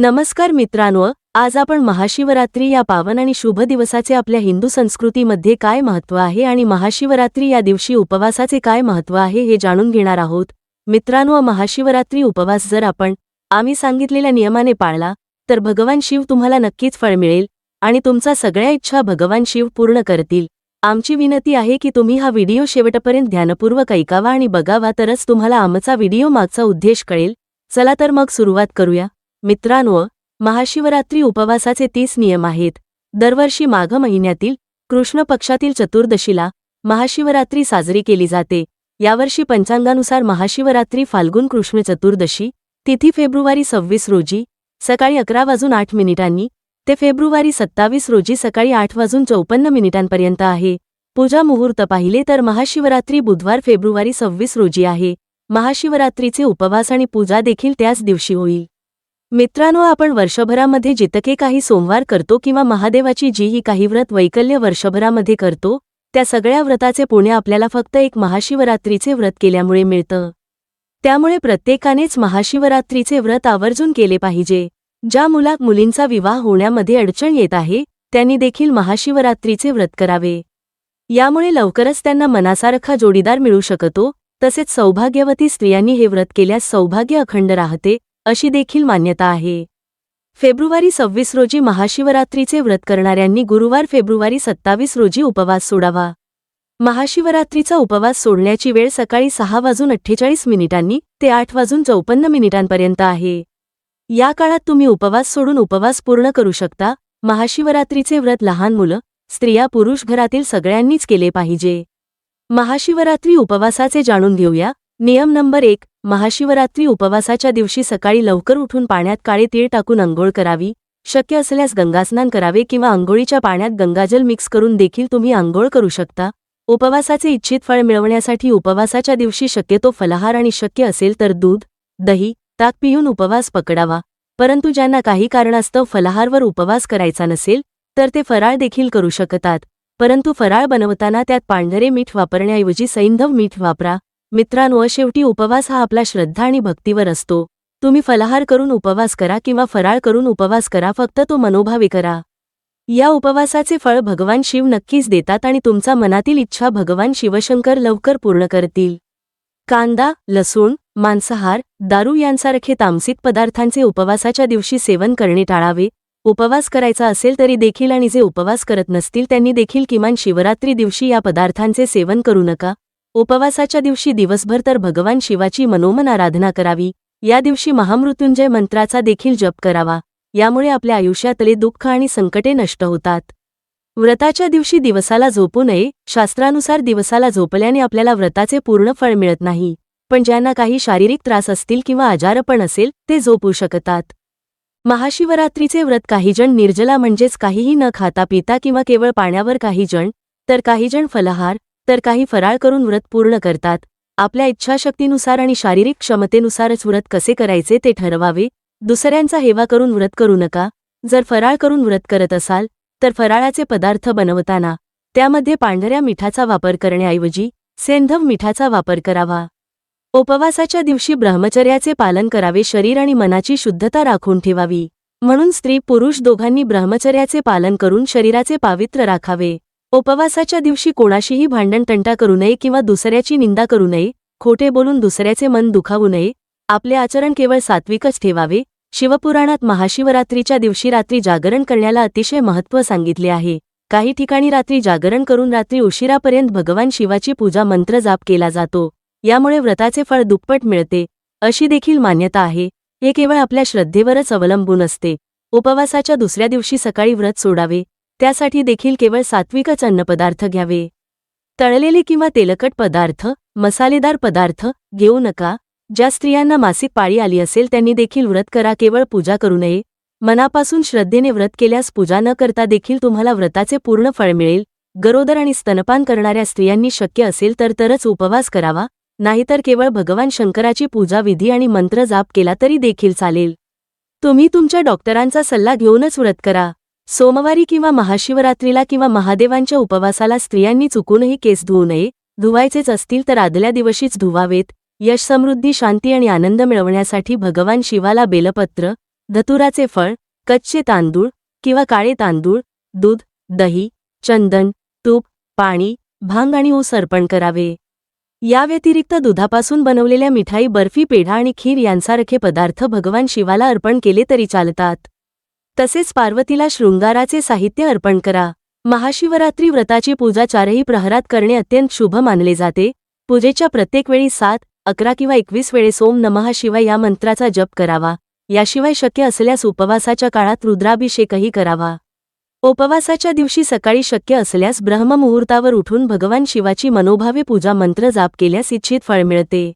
नमस्कार मित्रांनो आज आपण महाशिवरात्री या पावन आणि शुभ दिवसाचे आपल्या हिंदू संस्कृतीमध्ये काय महत्त्व आहे आणि महाशिवरात्री या दिवशी उपवासाचे काय महत्त्व आहे हे जाणून घेणार आहोत. मित्रांनो महाशिवरात्री उपवास जर आपण आम्ही सांगितलेल्या नियमाने पाळला तर भगवान शिव तुम्हाला नक्कीच फळ मिळेल आणि तुमचा सगळ्या इच्छा भगवान शिव पूर्ण करतील. आमची विनंती आहे की तुम्ही हा व्हिडिओ शेवटपर्यंत ध्यानपूर्वक ऐकावा आणि बघावा तरच तुम्हाला आमचा व्हिडिओ मागचा उद्देश कळेल. चला तर मग सुरुवात करूया. मित्रांनो महाशिवरात्री उपवासाचे तीस नियम आहेत. दरवर्षी माघ महिन्यातील कृष्ण पक्षातील चतुर्दशीला महाशिवरात्री साजरी केली जाते. यावर्षी पंचांगानुसार महाशिवरात्री फाल्गुन कृष्ण चतुर्दशी तिथी फेब्रुवारी सव्वीस रोजी सकाळी अकरा वाजून आठ मिनिटांनी ते फेब्रुवारी सत्तावीस रोजी सकाळी आठ वाजून चौपन्न मिनिटांपर्यंत आहे. पूजा मुहूर्त पाहिले तर महाशिवरात्री बुधवार फेब्रुवारी सव्वीस रोजी आहे. महाशिवरात्रीचे उपवास आणि पूजा देखील त्याच दिवशी होईल. मित्रांनो आपण वर्षभरामध्ये जितके काही सोमवार करतो किंवा महादेवाची जी ही काही व्रत वैकल्य वर्षभरामध्ये करतो त्या सगळ्या व्रताचे पुण्य आपल्याला फक्त एक महाशिवरात्रीचे व्रत केल्यामुळे मिळतं. त्यामुळे प्रत्येकानेच महाशिवरात्रीचे व्रत आवर्जून केले पाहिजे. ज्या मुलात मुलींचा विवाह होण्यामध्ये अडचण येत आहे त्यांनी देखील महाशिवरात्रीचे व्रत करावे. यामुळे लवकरच त्यांना मनासारखा जोडीदार मिळू शकतो तसेच सौभाग्यवती स्त्रियांनी हे व्रत केल्यास सौभाग्य अखंड राहते अशी देखील मान्यता आहे. फेब्रुवारी सव्वीस रोजी महाशिवरात्रीचे व्रत करणाऱ्यांनी गुरुवार फेब्रुवारी सत्तावीस रोजी उपवास सोडावा. महाशिवरात्रीचा उपवास सोडण्याची वेळ सकाळी सहा वाजून अठ्ठेचाळीस मिनिटांनी ते आठ वाजून चौपन्न मिनिटांपर्यंत आहे. या काळात तुम्ही उपवास सोडून उपवास पूर्ण करू शकता. महाशिवरात्रीचे व्रत लहान मुलं स्त्रिया पुरुष घरातील सगळ्यांनीच केले पाहिजे. महाशिवरात्री उपवासाचे जाणून घेऊया. नियम नंबर एक महाशिवरात्री उपवासाच्या दिवशी सकाळी लवकर उठून पाण्यात काळे तीळ टाकून अंघोळ करावी. शक्य असल्यास गंगास्नान करावे किंवा अंघोळीच्या पाण्यात गंगाजल मिक्स करून देखील तुम्ही अंघोळ करू शकता. उपवासाचे इच्छित फळ मिळवण्यासाठी उपवासाच्या दिवशी शक्यतो फलाहार आणि शक्य असेल तर दूध दही ताक पिऊन उपवास पकडावा. परंतु ज्यांना काही कारणास्तव फलाहारवर उपवास करायचा नसेल तर ते फराळ देखील करू शकतात. परंतु फराळ बनवताना त्यात पांढरे मीठ वापरण्याऐवजी सैंधव मीठ वापरा. मित्रांनो शेवटी उपवास हा आपला श्रद्धा आणि भक्तीवर असतो. तुम्ही फलाहार करून उपवास करा किंवा फराळ करून उपवास करा फक्त तो मनोभावी करा. या उपवासाचे फळ भगवान शिव नक्कीच देतात आणि तुमचा मनातील इच्छा भगवान शिवशंकर लवकर पूर्ण करतील. कांदा लसूण मांसाहार दारू यांसारखे तामसिक पदार्थांचे उपवासाच्या दिवशी सेवन करणे टाळावे. उपवास करायचा असेल तरी देखील आणि जे उपवास करत नसतील त्यांनी देखील किमान शिवरात्री दिवशी या पदार्थांचे सेवन करू नका. उपवासाच्या दिवशी दिवसभर तर भगवान शिवाची मनोमन आराधना करावी. या दिवशी महामृत्युंजय मंत्राचा देखील जप करावा. यामुळे आपल्या आयुष्यातले दुःख आणि संकटे नष्ट होतात. व्रताच्या दिवशी दिवसाला झोपू नये. शास्त्रानुसार दिवसाला झोपल्याने आपल्याला व्रताचे पूर्ण फळ मिळत नाही. पण ज्यांना काही शारीरिक त्रास असतील किंवा आजारपण असेल ते झोपू शकतात. महाशिवरात्रीचे व्रत काहीजण निर्जला म्हणजेच काहीही न खाता पिता किंवा केवळ पाण्यावर काहीजण तर काहीजण फलहार तर काही फराळ करून व्रत पूर्ण करतात. आपल्या इच्छाशक्तीनुसार आणि शारीरिक क्षमतेनुसारच व्रत कसे करायचे ते ठरवावे. दुसऱ्यांचा हेवा करून व्रत करू नका. जर फराळ करून व्रत करत असाल तर फराळाचे पदार्थ बनवताना त्यामध्ये पांढऱ्या मिठाचा वापर करण्याऐवजी सेंधव मिठाचा वापर करावा. उपवासाच्या दिवशी ब्रह्मचर्याचे पालन करावे. शरीर आणि मनाची शुद्धता राखून ठेवावी. म्हणून स्त्री पुरुष दोघांनी ब्रह्मचर्याचे पालन करून शरीराचे पावित्र्य राखावे. उपवासाच्या दिवशी कोणाशीही भांडणतंटा करू नये किंवा दुसऱ्याची निंदा करू नये खोटे बोलून दुसऱ्याचे मन दुखावू नये आपले आचरण केवळ सात्विकच ठेवावे शिवपुराणात महाशिवरात्रीच्या दिवशी रात्री जागरण करण्याला अतिशय महत्त्व सांगितले आहे. काही ठिकाणी रात्री जागरण करून रात्री उशिरापर्यंत भगवान शिवाची पूजा मंत्र जाप केला जातो यामुळे व्रताचे फळ दुप्पट मिळते अशी देखील मान्यता आहे. हे केवळ आपल्या श्रद्धेवरच अवलंबून असते. उपवासाच्या दुसऱ्या दिवशी सकाळी व्रत सोडावे त्यासाठी देखील केवळ सात्विकच अन्नपदार्थ घ्यावे. तळलेले किंवा तेलकट पदार्थ मसालेदार पदार्थ घेऊ नका. ज्या स्त्रियांना मासिक पाळी आली असेल त्यांनी देखील व्रत करा केवळ पूजा करू नये. मनापासून श्रद्धेने व्रत केल्यास पूजा न करता देखील तुम्हाला व्रताचे पूर्ण फळ मिळेल. गरोदर आणि स्तनपान करणाऱ्या स्त्रियांनी शक्य असेल तर तरच उपवास करावा. नाहीतर केवळ भगवान शंकराची पूजा विधी आणि मंत्र जाप केला तरी देखील चालेल. तुम्ही तुमच्या डॉक्टरांचा सल्ला घेऊनच व्रत करा. सोमवारी किंवा महाशिवरात्रीला किंवा महादेवांच्या उपवासाला स्त्रियांनी चुकूनही केस धुवू नये. धुवायचेच असतील तर आदल्या दिवशीच धुवावेत. यश समृद्धी शांती आणि आनंद मिळवण्यासाठी भगवान शिवाला बेलपत्र धतुराचे फळ कच्चे तांदूळ किंवा काळे तांदूळ दूध दही चंदन तूप पाणी भांग आणि ऊस अर्पण करावे. या व्यतिरिक्त दुधापासून बनवलेल्या मिठाई बर्फी पेढा आणि खीर यांसारखे पदार्थ भगवान शिवाला अर्पण केले तरी चालतात. तसेच पार्वतीला शृंगाराचे साहित्य अर्पण करा. महाशिवरात्री व्रताची पूजा चारही प्रहरात करणे अत्यंत शुभ मानले जाते. पूजेच्या प्रत्येक वेळी सात अकरा किंवा एकवीस वेळेस ओम नमः शिवाय या मंत्राचा जप करावा. याशिवाय शक्य असल्यास उपवासाच्या काळात रुद्राभिषेकही करावा. उपवासाच्या दिवशी सकाळी शक्य असल्यास ब्रह्ममुहूर्तावर उठून भगवान शिवाची मनोभावे पूजा मंत्र जाप केल्यास इच्छित फळ मिळते.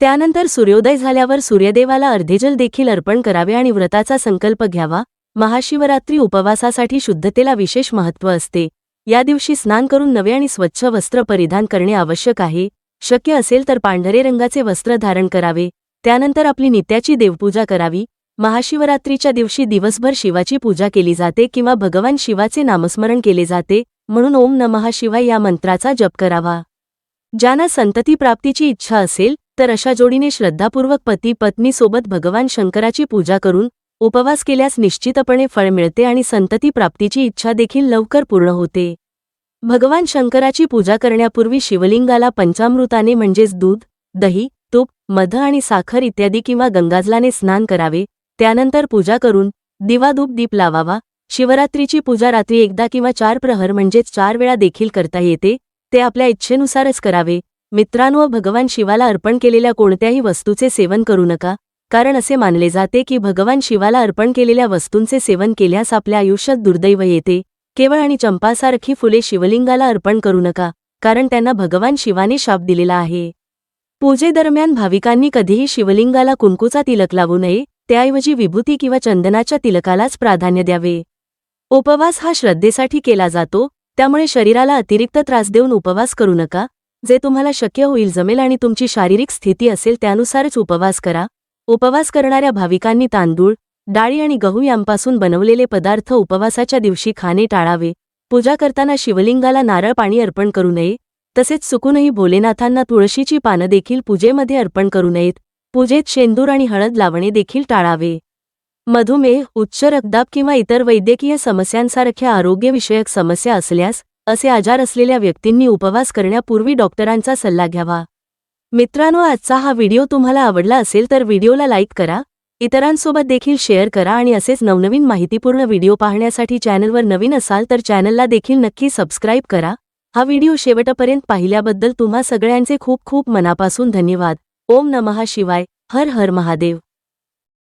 त्यानंतर सूर्योदय झाल्यावर सूर्यदेवाला अर्धेजल देखील अर्पण करावे आणि व्रताचा संकल्प घ्यावा. महाशिवरात्री उपवासासाठी शुद्धतेला विशेष महत्त्व असते. या दिवशी स्नान करून नवे आणि स्वच्छ वस्त्र परिधान करणे आवश्यक आहे. शक्य असेल तर पांढरे रंगाचे वस्त्र धारण करावे. त्यानंतर आपली नित्याची देवपूजा करावी. महाशिवरात्रीच्या दिवशी दिवसभर शिवाची पूजा केली जाते किंवा भगवान शिवाचे नामस्मरण केले जाते म्हणून ओम नमः शिवाय या मंत्राचा जप करावा. ज्यांना संतती प्राप्तीची इच्छा असेल तर अशा जोडीने श्रद्धापूर्वक पती पत्नीसोबत भगवान शंकराची पूजा करून उपवास केल्यास निश्चितपणे फळ मिळते आणि संतती प्राप्तीची इच्छा देखील लवकर पूर्ण होते. भगवान शंकराची पूजा करण्यापूर्वी शिवलिंगाला पंचामृताने म्हणजेच दूध दही तूप मध आणि साखर इत्यादी किंवा गंगाजलाने स्नान करावे. त्यानंतर पूजा करून दिवाधूप दीप लावावा. शिवरात्रीची पूजा रात्री एकदा किंवा चार प्रहर म्हणजेच चार वेळा देखील करता येते. ते आपल्या इच्छेनुसारच करावे. मित्रांनो भगवान शिवाला अर्पण केलेल्या कोणत्याही वस्तूचे सेवन करू नका. कारण असे मानले जाते की भगवान शिवाला अर्पण केलेल्या वस्तूंचे सेवन केल्यास आपल्या आयुष्यात दुर्दैव येते. केवळ आणि चंपासारखी फुले शिवलिंगाला अर्पण करू नका कारण त्यांना भगवान शिवाने शाप दिलेला आहे. पूजेदरम्यान भाविकांनी कधीही शिवलिंगाला कुंकूचा तिलक लावू नये त्याऐवजी विभूती किंवा चंदनाच्या तिलकालाच प्राधान्य द्यावे. उपवास हा श्रद्धेसाठी केला जातो त्यामुळे शरीराला अतिरिक्त त्रास देऊन उपवास करू नका. जे तुम्हाला शक्य होईल जमेल आणि तुमची शारीरिक स्थिती असेल त्यानुसारच उपवास करा. उपवास करणाऱ्या भाविकांनी तांदूळ डाळी आणि गहू यांपासून बनवलेले पदार्थ उपवासाच्या दिवशी खाणे टाळावे. पूजा करताना शिवलिंगाला नारळ पाणी अर्पण करू नये. तसेच चुकूनही भोलेनाथांना तुळशीची पानं देखील पूजेमध्ये अर्पण करू नयेत. पूजेत शेंदूर आणि हळद लावणे देखील टाळावे. मधुमेह उच्च रक्तदाब किंवा इतर वैद्यकीय समस्यांसारख्या आरोग्यविषयक समस्या असल्यास असे आजार असलेल्या व्यक्तींनी उपवास करण्यापूर्वी डॉक्टरांचा सल्ला घ्यावा. मित्रांनो आजचा हा व्हिडिओ तुम्हाला आवडला असेल तर व्हिडिओला लाईक करा इतरांसोबत देखील शेअर करा आणि असेच नवनवीन माहितीपूर्ण व्हिडिओ पाहण्यासाठी चॅनलवर नवीन असाल तर चॅनलला देखील नक्की सबस्क्राईब करा. हा व्हिडिओ शेवटपर्यंत पाहिल्याबद्दल तुम्हा सगळ्यांचे खूप खूप मनापासून धन्यवाद. ओम नमः शिवाय. हर हर महादेव.